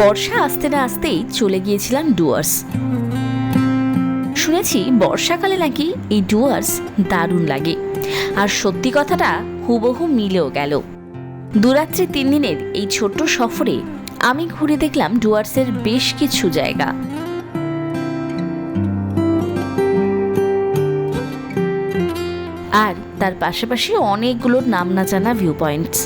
বর্ষা আসতে না আসতেই চলে গিয়েছিলাম ডুয়ার্স। শুনেছি বর্ষাকালে নাকি এই ডুয়ার্স দারুণ লাগে। আর সত্যি কথাটা হুবহু মিলেও গেল। দুরাত্রি তিন দিনের এই ছোট্ট সফরে আমি ঘুরে দেখলাম ডুয়ার্সের বেশ কিছু জায়গা। আর তার পাশাপাশি অনেকগুলো নাম না জানা ভিউ পয়েন্টস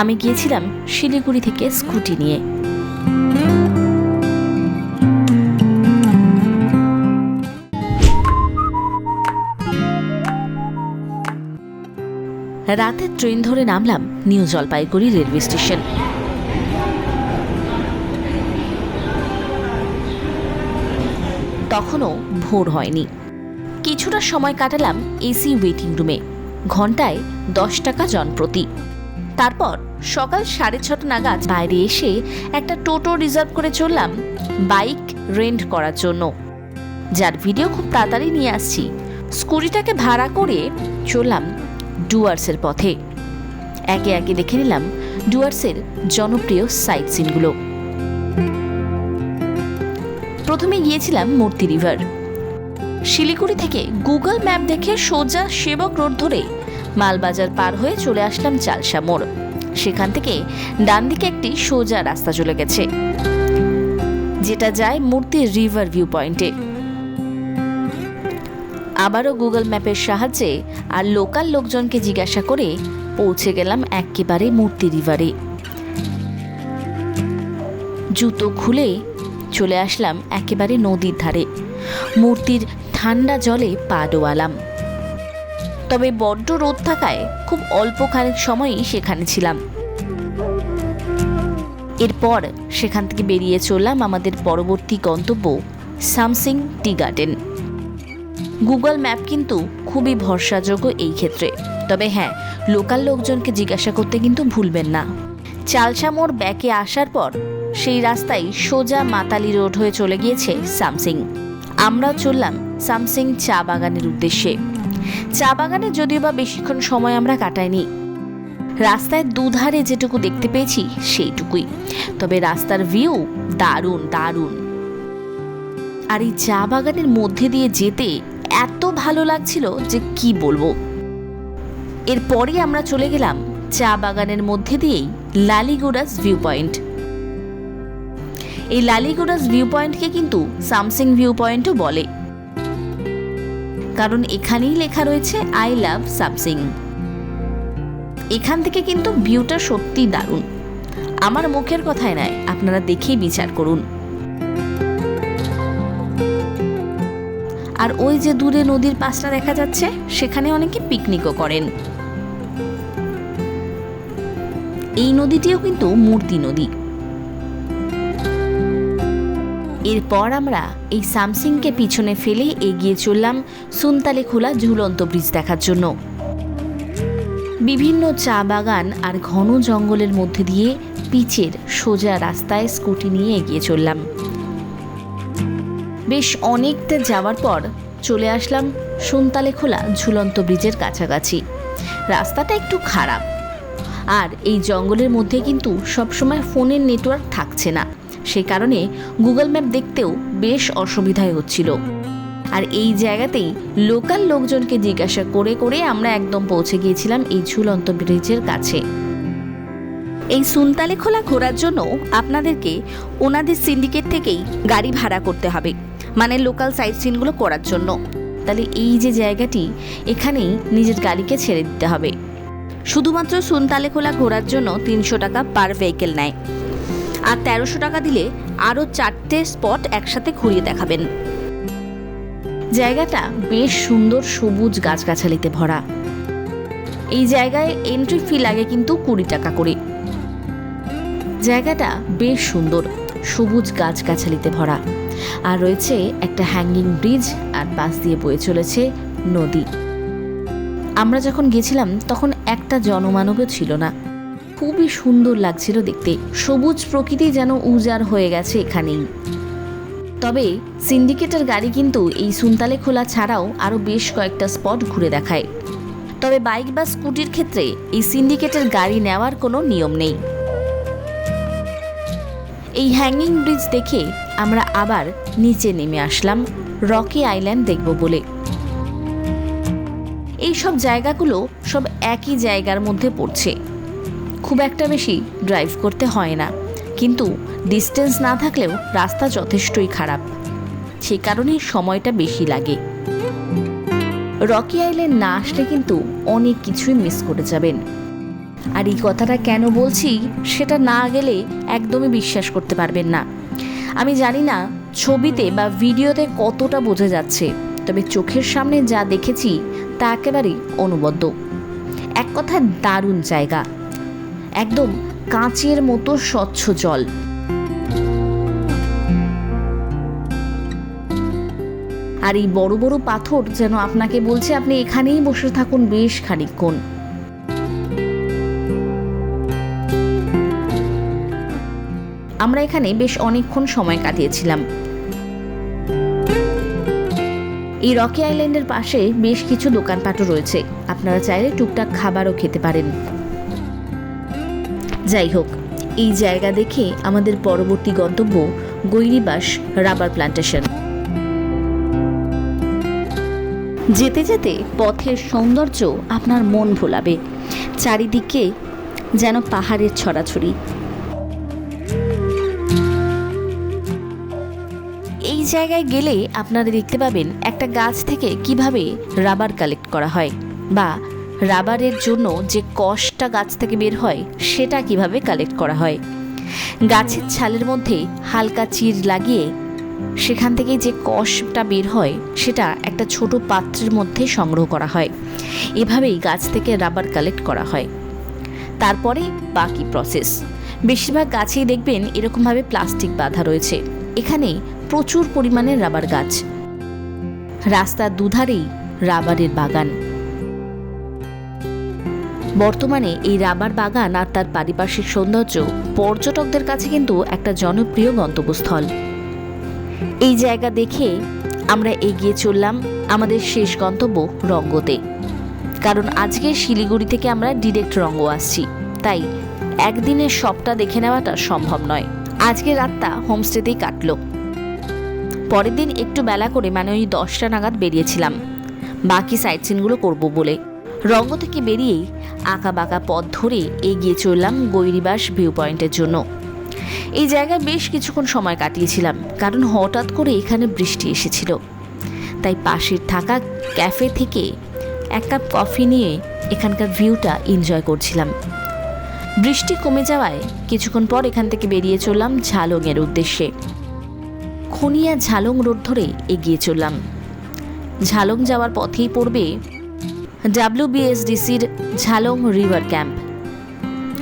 আমি গিয়েছিলাম শিলিগুড়ি থেকে স্কুটি নিয়ে। রাতে ট্রেন ধরে নামলাম নিউ জলপাইগুড়ি রেলওয়ে স্টেশন। তখনও ভোর হয়নি। কিছুটা সময় কাটালাম এসি ওয়েটিং রুমে। ঘন্টায় দশ টাকা জনপ্রতি। তারপর সকাল সাড়ে ছটা নাগাদ বাইরে এসে একটা টোটো রিজার্ভ করে চললাম বাইক রেন্ট করার জন্য। যার ভিডিও খুব তাড়াতাড়ি নিয়ে আসছি। স্কুটিটাকে ভাড়া করে চললাম ডুয়ার্সের পথে। একে একে দেখে নিলাম ডুয়ার্সের জনপ্রিয় সাইট সিনগুলো। প্রথমে গিয়েছিলাম মূর্তি রিভার। শিলিগুড়ি থেকে গুগল ম্যাপ দেখে সোজা সেবক রোড ধরে মালবাজার পার হয়ে চলে আসলাম চালসা মোড়। সেখান থেকে ডান দিকে একটি সোজা রাস্তা চলে গেছে। যেটা যায় মূর্তি রিভার ভিউ পয়েন্টে আবারও গুগল ম্যাপের সাহায্যে আর লোকাল লোকজনকে জিজ্ঞাসা করে পৌঁছে গেলাম একেবারে মূর্তি রিভারে। জুতো খুলে চলে আসলাম একেবারে নদীর ধারে। মূর্তির ঠান্ডা জলে পা ডোয়ালাম। তবে বড্ড রোদ থাকায় খুব অল্প খানিক সময়ই সেখানে ছিলাম। এরপর সেখান থেকে বেরিয়ে চললাম আমাদের পরবর্তী গন্তব্য Samsing tea garden. Google map কিন্তু খুবই ভরসাযোগ্য এই ক্ষেত্রে। তবে হ্যাঁ লোকাল লোকজনকে জিজ্ঞাসা করতে কিন্তু ভুলবেন না। চালসা মোড় ব্যাকে আসার পর সেই রাস্তায় সোজা মাতালি রোড হয়ে চলে গিয়েছে সামসিং। আমরাও চললাম সামসিং চা বাগানের উদ্দেশ্যে। চা বাগানে যদিও বা বেশিক্ষণ সময় আমরা কাটাইনি। রাস্তায় দুধারে যেটুকু দেখতে পেয়েছি, সেইটুকুই। তবে রাস্তার ভিউ দারুণ দারুণ। আর এই চা বাগানের মধ্যে দিয়ে যেতে এত ভালো লাগছিল যে কি বলব। এরপরে আমরা চলে গেলাম চা বাগানের মধ্যে দিয়েই লালিগোডাস ভিউ পয়েন্ট এই লালিগোডাস ভিউ পয়েন্টকে কিন্তু সামসিং ভিউ পয়েন্টও বলে। কারণ এখানেই লেখা রয়েছে আই লাভ সামসিং এখান থেকে কিন্তু ভিউটা সত্যি দারুণ। আমার মুখের কথায় নয়, আপনারা দেখেই বিচার করুন। আর ওই যে দূরে নদীর পাশটা দেখা যাচ্ছে, সেখানে অনেকে পিকনিকও করেন। এই নদীটিও কিন্তু মূর্তি নদী। এরপর আমরা এই সামসিংকে পিছনে ফেলে এগিয়ে চললাম সুনতালে খোলা ঝুলন্ত ব্রিজ দেখার জন্য। বিভিন্ন চা বাগান আর ঘন জঙ্গলের মধ্যে দিয়ে পিচের সোজা রাস্তায় স্কুটি নিয়ে এগিয়ে চললাম। বেশ অনেকটা যাওয়ার পর চলে আসলাম সুনতালে খোলা ঝুলন্ত ব্রিজের কাছাকাছি। রাস্তাটা একটু খারাপ। আর এই জঙ্গলের মধ্যে কিন্তু সবসময় ফোনের নেটওয়ার্ক থাকছে না। সে কারণে গুগল ম্যাপ দেখতেও বেশ অসুবিধায় হচ্ছিল। আর এই জায়গাতেই লোকাল লোকজনকে জিজ্ঞাসা করে করে আমরা একদম পৌঁছে গিয়েছিলাম এই ঝুলন্ত ব্রিজের কাছে। এই সুনতালে খোলা ঘোরার জন্য আপনাদেরকে ওনাদের সিন্ডিকেট থেকেই গাড়ি ভাড়া করতে হবে মানে লোকাল সাইট সিনগুলো করার জন্য। তাহলে এই যে জায়গাটি, এখানেই নিজের গাড়িকে ছেড়ে দিতে হবে। শুধুমাত্র সুনতালে খোলা ঘোরার জন্য তিনশো টাকা পার ভেহিকেল নেয়। আর তেরোশো টাকা দিলে আরও চারটে স্পট একসাথে ঘুরিয়ে দেখাবেন। জায়গাটা বেশ সুন্দর সবুজ গাছগাছালিতে ভরা। এই জায়গায় এন্ট্রি ফি লাগে কিন্তু কুড়ি টাকা করে। জায়গাটা বেশ সুন্দর, সবুজ গাছগাছালিতে ভরা। আর রয়েছে একটা হ্যাঙ্গিং ব্রিজ আর পাশ দিয়ে বয়ে চলেছে নদী। আমরা যখন গেছিলাম, তখন একটা জনমানবও ছিল না। খুবই সুন্দর লাগছিল দেখতে। সবুজ প্রকৃতি যেন উজাড় হয়ে গেছে এখানেই। তবে সিন্ডিকেটের গাড়ি কিন্তু এই সুনতালে খোলা ছাড়াও আরও বেশ কয়েকটা স্পট ঘুরে দেখায়। তবে বাইক বা স্কুটির ক্ষেত্রে এই সিন্ডিকেটের গাড়ি নেওয়ার কোনো নিয়ম নেই। এই হ্যাঙ্গিং ব্রিজ দেখে আমরা আবার নিচে নেমে আসলাম রকি আইল্যান্ড দেখব বলে। এই সব জায়গাগুলো সব একই জায়গার মধ্যে পড়ছে। খুব একটা বেশি ড্রাইভ করতে হয় না। কিন্তু ডিস্টেন্স না থাকলেও রাস্তা যথেষ্টই খারাপ। সে কারণে সময়টা বেশি লাগে। রকি আইল্যান্ড না আসলে কিন্তু অনেক কিছুই মিস করে যাবেন। আর এই কথাটা কেন বলছি, সেটা না গেলে একদমই বিশ্বাস করতে পারবেন না। আমি জানি না ছবিতে বা ভিডিওতে কতটা বোঝা যাচ্ছে, তবে চোখের সামনে যা দেখেছি তা একেবারেই অনুবদ্ধ এক কথায় দারুণ জায়গা। একদম কাঁচের মতো স্বচ্ছ জল। আর এই বড় বড় পাথর যেন আপনাকে বলছে, আপনি এখানেই বসে থাকুন বেশ খানিকক্ষণ। আমরা এখানে বেশ অনেকক্ষণ সময় কাটিয়েছিলাম। এই রকি আইল্যান্ডের পাশে বেশ কিছু দোকানপাটও রয়েছে। আপনারা চাইলে টুকটাক খাবারও খেতে পারেন। যাই হোক, এই জায়গা দেখে আমাদের পরবর্তী গন্তব্য গৈরিবাস রাবার প্ল্যান্টেশন যেতে যেতে পথের সৌন্দর্য আপনার মন ভোলাবে। চারিদিকে যেন পাহাড়ের ছড়াছড়ি। এই জায়গায় গেলে আপনারা দেখতে পাবেন একটা গাছ থেকে কীভাবে রাবার কালেক্ট করা হয় বা রাবারের জন্য যে কষটা গাছ থেকে বের হয়, সেটা কীভাবে কালেক্ট করা হয়? গাছের ছালের মধ্যে হালকা চির লাগিয়ে সেখান থেকে যে কষটা বের হয়, সেটা একটা ছোট পাত্রের মধ্যে সংগ্রহ করা হয়। এভাবেই গাছ থেকে রাবার কালেক্ট করা হয়। তারপরে বাকি প্রসেস বেশিরভাগ গাছেই দেখবেন এরকমভাবে প্লাস্টিক বাঁধা রয়েছে। এখানে প্রচুর পরিমাণে রাবার গাছ। রাস্তার দুধারেই রাবারের বাগান। বর্তমানে এই রাবার বাগান আর তার পারিপার্শ্বিক সৌন্দর্য পর্যটকদের কাছে কিন্তু একটা জনপ্রিয় গন্তব্যস্থল। এই জায়গা দেখে আমরা এগিয়ে চললাম আমাদের শেষ গন্তব্য রঙ্গতে। কারণ আজকে শিলিগুড়ি থেকে আমরা ডিরেক্ট রঙ্গ আসছি। তাই একদিনে সবটা দেখে নেওয়াটা সম্ভব নয়। আজকে রাতটা হোমস্টেতেই কাটলো। পরের দিন একটু বেলা করে মানে ওই দশটা নাগাদ বেরিয়েছিলাম। বাকি সাইট সিনগুলো করব বলে। রঙ্গ থেকে বেরিয়েই আঁকা বাঁকা পথ ধরে এগিয়ে চললাম গৈরিবাস ভিউ পয়েন্টের জন্য। এই জায়গায় বেশ কিছুক্ষণ সময় কাটিয়েছিলাম, কারণ হঠাৎ করে এখানে বৃষ্টি এসেছিল। তাই পাশের থাকা ক্যাফে থেকে এক কাপ কফি নিয়ে এখানকার ভিউটা এনজয় করছিলাম। বৃষ্টি কমে যাওয়ায় কিছুক্ষণ পর এখান থেকে বেরিয়ে চললাম ঝালংয়ের উদ্দেশ্যে। খনিয়া ঝালং রোড ধরে এগিয়ে চললাম। ঝালং যাওয়ার পথেই পড়বে ডাব্লিউবিএসডিসির ঝালং রিভার ক্যাম্প।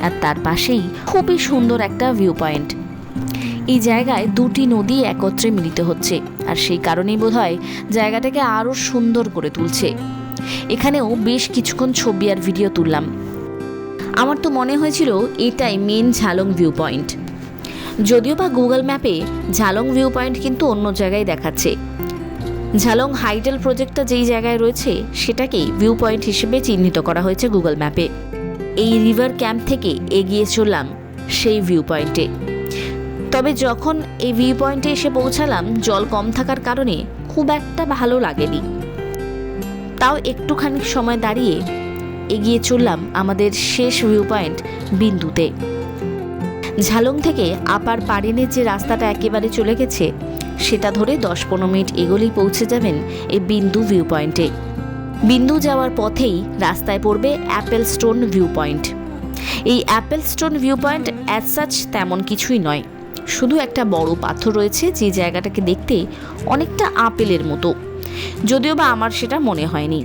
আর তার পাশেই খুবই সুন্দর একটা ভিউ পয়েন্ট এই জায়গায় দুটি নদী একত্রে মিলিত হচ্ছে, আর সেই কারণেই বোধহয় জায়গাটাকে আরও সুন্দর করে তুলছে। এখানেও বেশ কিছুক্ষণ ছবি আর ভিডিও তুললাম। আমার তো মনে হয়েছিল এটাই মেন ঝালং ভিউ পয়েন্ট যদিও বা গুগল ম্যাপে ঝালং ভিউ পয়েন্ট কিন্তু অন্য জায়গায় দেখাচ্ছে। ঝালং হাইডেল প্রজেক্টটা যেই জায়গায় রয়েছে সেটাকেই ভিউ পয়েন্ট হিসেবে চিহ্নিত করা হয়েছে গুগল ম্যাপে এই রিভার ক্যাম্প থেকে এগিয়ে চললাম সেই ভিউ পয়েন্টে তবে যখন এই ভিউ পয়েন্টে এসে পৌঁছালাম, জল কম থাকার কারণে খুব একটা ভালো লাগেনি। তাও একটুখানি সময় দাঁড়িয়ে এগিয়ে চললাম আমাদের শেষ ভিউ পয়েন্ট বিন্দুতে। ঝালং থেকে আপার পারিনের যে রাস্তাটা একেবারে চলে গেছে সেটা ধরে দশ পনেরো মিনিট এগোলেই পৌঁছে যাবেন এই বিন্দু ভিউ পয়েন্টে বিন্দু যাওয়ার পথেই রাস্তায় পড়বে অ্যাপেল স্টোন ভিউ পয়েন্ট এই apple stone view point as such তেমন কিছুই নয়। শুধু একটা বড় পাথর রয়েছে যে জায়গাটাকে দেখতে অনেকটা আপেলের মতো। যদিও বা আমার সেটা মনে হয়নি।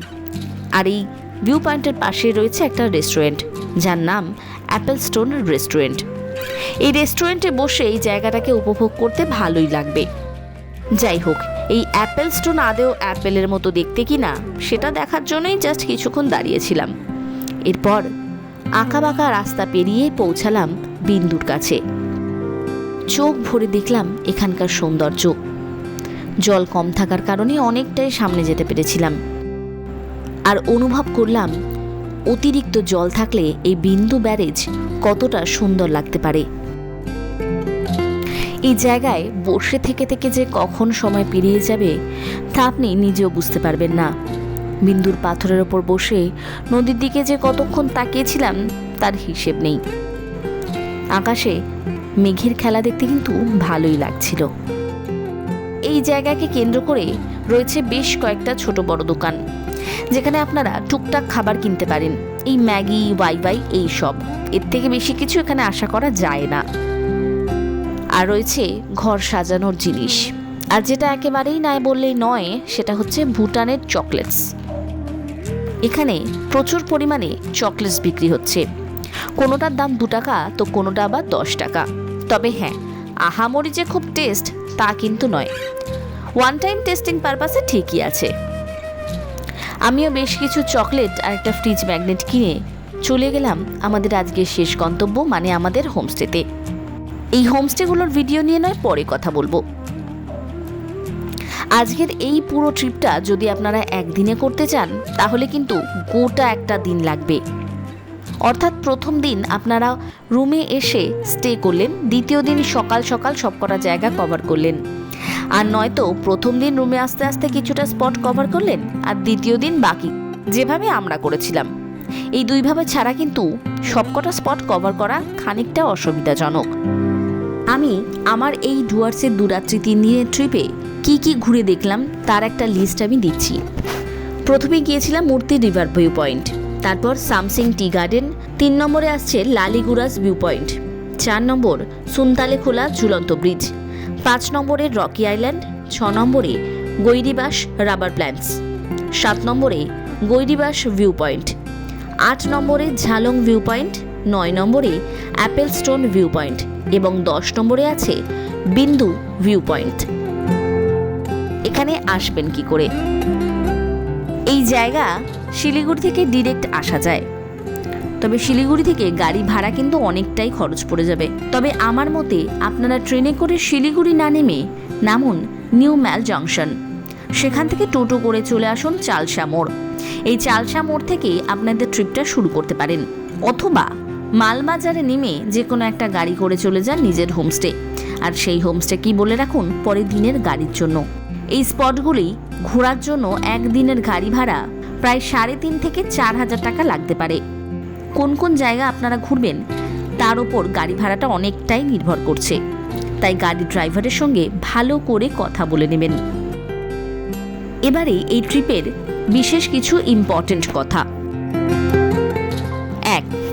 আর এই ভিউ পয়েন্টের পাশে রয়েছে একটা রেস্টুরেন্ট যার নাম অ্যাপেল স্টোন রেস্টুরেন্ট এই রেস্টুরেন্টে বসে এই জায়গাটাকে উপভোগ করতে ভালোই লাগবে। যাই হোক, এই অ্যাপেল স্টোন আদেও অ্যাপেলের মতো দেখতে কি না সেটা দেখার জন্যই জাস্ট কিছুক্ষণ দাঁড়িয়েছিলাম। এরপর আঁকাবাঁকা রাস্তা পেরিয়ে পৌঁছালাম বিন্দুর কাছে। চোখ ভরে দেখলাম এখানকার সৌন্দর্য। জল কম থাকার কারণে অনেকটাই সামনে যেতে পেরেছিলাম। আর অনুভব করলাম অতিরিক্ত জল থাকলে এই বিন্দু ব্যারেজ কতটা সুন্দর লাগতে পারে। এই জায়গায় বসে থেকে থেকে যে কখন সময় পেরিয়ে যাবে, তা আপনি নিজেও বুঝতে পারবেন না। বিন্দুর পাথরের ওপর বসে নদীর দিকে যে কতক্ষণ তাকিয়েছিলাম, তার হিসেব নেই। আকাশে মেঘের খেলা দেখতে কিন্তু ভালোই লাগছিল। এই জায়গাকে কেন্দ্র করে রয়েছে বেশ কয়েকটা ছোট বড় দোকান, যেখানে আপনারা টুকটাক খাবার কিনতে পারেন। এই ম্যাগি ওয়াই ওয়াই এই সব এর থেকে বেশি কিছু এখানে আশা করা যায় না। আর রয়েছে ঘর সাজানোর জিনিস। আর যেটা একেবারেই নাই বললেই নয়, সেটা হচ্ছে ভুটানের চকলেটস। এখানে প্রচুর পরিমাণে চকলেটস বিক্রি হচ্ছে। কোনোটার দাম দু টাকা, তো কোনোটা আবার দশ টাকা। তবে হ্যাঁ আহামরি যে খুব টেস্ট, তা কিন্তু নয়। ওয়ান টাইম টেস্টিং পারপাসে ঠিকই আছে। আমিও বেশ কিছু চকলেট আর একটা ফ্রিজ ম্যাগনেট কিনে চলে গেলাম আমাদের আজকের শেষ গন্তব্য মানে আমাদের হোমস্টেতে এই হোমস্টেগুলোর ভিডিও নিয়ে নয়, পরে কথা বলব। আজকের এই পুরো ট্রিপটা যদি আপনারা একদিনে করতে চান, তাহলে কিন্তু গোটা একটা দিন লাগবে। অর্থাৎ প্রথম দিন আপনারা রুমে এসে স্টে করলেন, দ্বিতীয় দিন সকাল সকাল সবকটা জায়গা কভার করলেন। আর নয়তো প্রথম দিন রুমে আস্তে আস্তে কিছুটা স্পট কভার করলেন, আর দ্বিতীয় দিন বাকি, যেভাবে আমরা করেছিলাম। এই দুইভাবে ছাড়া কিন্তু সবকটা স্পট কভার করা খানিকটা অসুবিধাজনক। আমি আমার এই ডুয়ার্সের দুরাত্রি তিন দিনের ট্রিপে কি কি ঘুরে দেখলাম তার একটা লিস্ট আমি দিচ্ছি। প্রথমে গিয়েছিলাম মূর্তি রিভার ভিউ পয়েন্ট তারপর সামসিং টি গার্ডেন, তিন নম্বরে আসছে লালিগুরাস ভিউ পয়েন্ট চার নম্বর সুনতালে খোলা ঝুলন্ত ব্রিজ, পাঁচ নম্বরে রকি আইল্যান্ড, ছ নম্বরে গৈরিবাস রাবার প্ল্যান্টস, সাত নম্বরে গৈরিবাস ভিউ পয়েন্ট আট নম্বরে ঝালং ভিউ পয়েন্ট নয় নম্বরে অ্যাপেল স্টোন ভিউ পয়েন্ট এবং দশ নম্বরে আছে বিন্দু ভিউ পয়েন্ট এখানে আসবেন কি করে? এই জায়গা শিলিগুড়ি থেকে ডিরেক্ট আসা যায়। তবে শিলিগুড়ি থেকে গাড়ি ভাড়া কিন্তু অনেকটাই খরচ পড়ে যাবে। তবে আমার মতে আপনারা ট্রেনে করে শিলিগুড়ি না নেমে নামুন নিউ ম্যাল জংশন। সেখান থেকে টোটো করে চলে আসুন চালসা মোড়। এই চালসা মোড় থেকেই আপনাদের ট্রিপটা শুরু করতে পারেন। অথবা মালবাজারে নেমে যে কোনো একটা গাড়ি করে চলে যান নিজের হোমস্টে। আর সেই হোমস্টে কি বলে রাখুন? পরের দিনের গাড়ির জন্য। এই স্পটগুলি ঘোরার জন্য একদিনের গাড়ি ভাড়া প্রায় সাড়ে তিন থেকে চার হাজার টাকা লাগতে পারে। কোন কোন জায়গা আপনারা ঘুরবেন, তার ওপর গাড়ি ভাড়াটা অনেকটাই নির্ভর করছে। তাই গাড়ি ড্রাইভারের সঙ্গে ভালো করে কথা বলে নেবেন। এবারে এই ট্রিপের বিশেষ কিছু ইম্পর্টেন্ট কথা।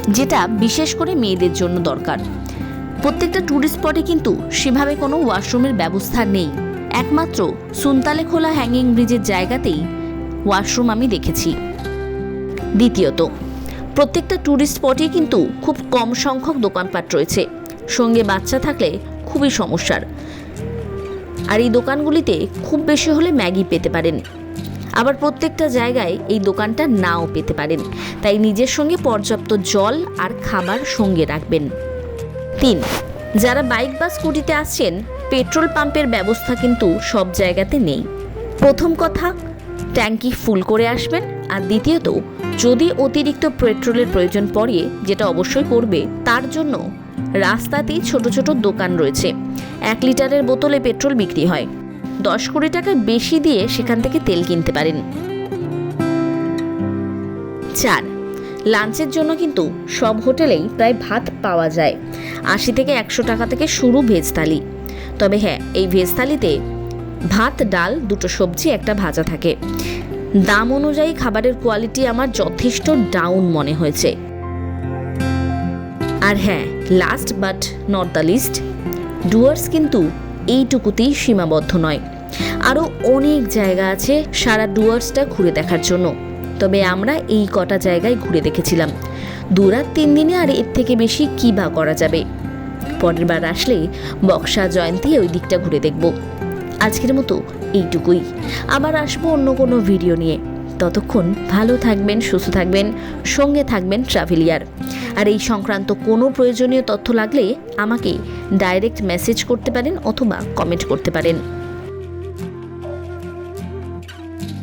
যেটা বিশেষ করে মেয়েদের জন্য দরকার। প্রত্যেকটা ট্যুরিস্ট স্পটে কিন্তু সেভাবে কোনো ওয়াশরুমের ব্যবস্থা নেই। একমাত্র সুনতালে খোলা হ্যাঙ্গিং ব্রিজের জায়গাতেই ওয়াশরুম আমি দেখেছি। দ্বিতীয়ত, প্রত্যেকটা ট্যুরিস্ট স্পটে কিন্তু খুব কম সংখ্যক দোকানপাট রয়েছে। সঙ্গে বাচ্চা থাকলে খুবই সমস্যার। আর এই দোকানগুলিতে খুব বেশি হলে ম্যাগি পেতে পারেন। আবার প্রত্যেকটা জায়গায় এই দোকানটা নাও পেতে পারেন। তাই নিজের সঙ্গে পর্যাপ্ত জল আর খাবার সঙ্গে রাখবেন। তিন, যারা বাইক বা স্কুটিতে আসছেন, পেট্রোল পাম্পের ব্যবস্থা কিন্তু সব জায়গাতে নেই। প্রথম কথা, ট্যাঙ্কি ফুল করে আসবেন। আর দ্বিতীয়ত, যদি অতিরিক্ত পেট্রোলের প্রয়োজন পড়ে, যেটা অবশ্যই করবে, তার জন্য রাস্তাতেই ছোট ছোট দোকান রয়েছে। এক লিটারের বোতলে পেট্রোল বিক্রি হয়। দশ কোটি টাকা বেশি দিয়ে সেখান থেকে তেল কিনতে পারেন। চার, লাঞ্চের জন্য কিন্তু সব হোটেলেই প্রায় ভাত পাওয়া যায়। আশি থেকে একশো টাকা থেকে শুরু ভেজ থালি। তবে হ্যাঁ এই ভেজ থালিতে ভাত, ডাল, দুটো সবজি, একটা ভাজা থাকে। দাম অনুযায়ী খাবারের কোয়ালিটি আমার যথেষ্ট ডাউন মনে হয়েছে। আর হ্যাঁ last but not the least Dooars কিন্তু এইটুকুতেই সীমাবদ্ধ নয়। আরও অনেক জায়গা আছে সারা ডুয়ার্সটা ঘুরে দেখার জন্য। তবে আমরা এই কটা জায়গায় ঘুরে দেখেছিলাম। দু রাত তিন দিনে আর এর থেকে বেশি কী বা করা যাবে? পরের বার আসলে বক্সা জয়ন্তী ওই দিকটা ঘুরে দেখব। আজকের মতো এইটুকুই। আবার আসব অন্য কোনো ভিডিও নিয়ে। ততক্ষণ ভালো থাকবেন, সুস্থ থাকবেন, সঙ্গে থাকবেন ট্রাভেলিয়ার। আর এই সংক্রান্ত কোনো প্রয়োজনীয় তথ্য লাগলে আমাকে ডাইরেক্ট মেসেজ করতে পারেন অথবা কমেন্ট করতে পারেন।